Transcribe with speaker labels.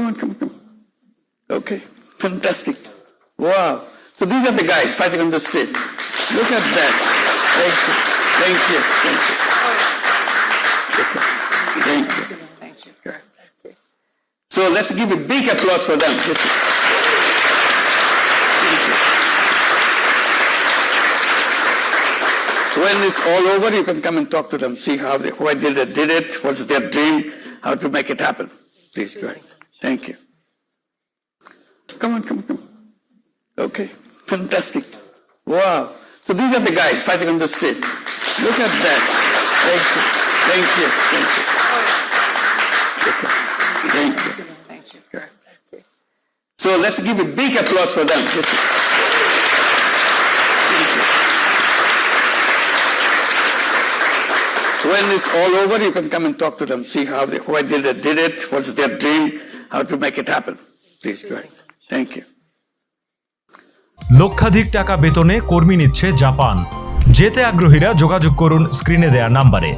Speaker 1: Come on, come on, come on. Okay, fantastic. Wow. So these are the guys fighting on the street. Look at that. Thank you. Thank you. Thank you. Okay. Thank you.
Speaker 2: Thank you.
Speaker 1: So let's give a big applause for them. When it's all over, you can come and talk to them, see how they, why they did it, what's their dream, how to make it happen. Please go ahead. Thank you. Come on, come on, come on. Okay, fantastic. Wow. So these are the guys fighting on the street. Look at that. Thank you. Thank you. Thank you. Thank you.
Speaker 2: Thank you.
Speaker 1: So let's give a big applause for them. When it's all over, you can come and talk to them, see how they, why did they did it, what's their dream, how to make it happen. Please, go ahead. Thank you.
Speaker 3: লক্ষাধিক টাকা বেতনে কর্মী নিচ্ছে Japan যেতে আগ্রহীরা যোগাযোগ করুন স্ক্রিনে দেয়া নাম্বারে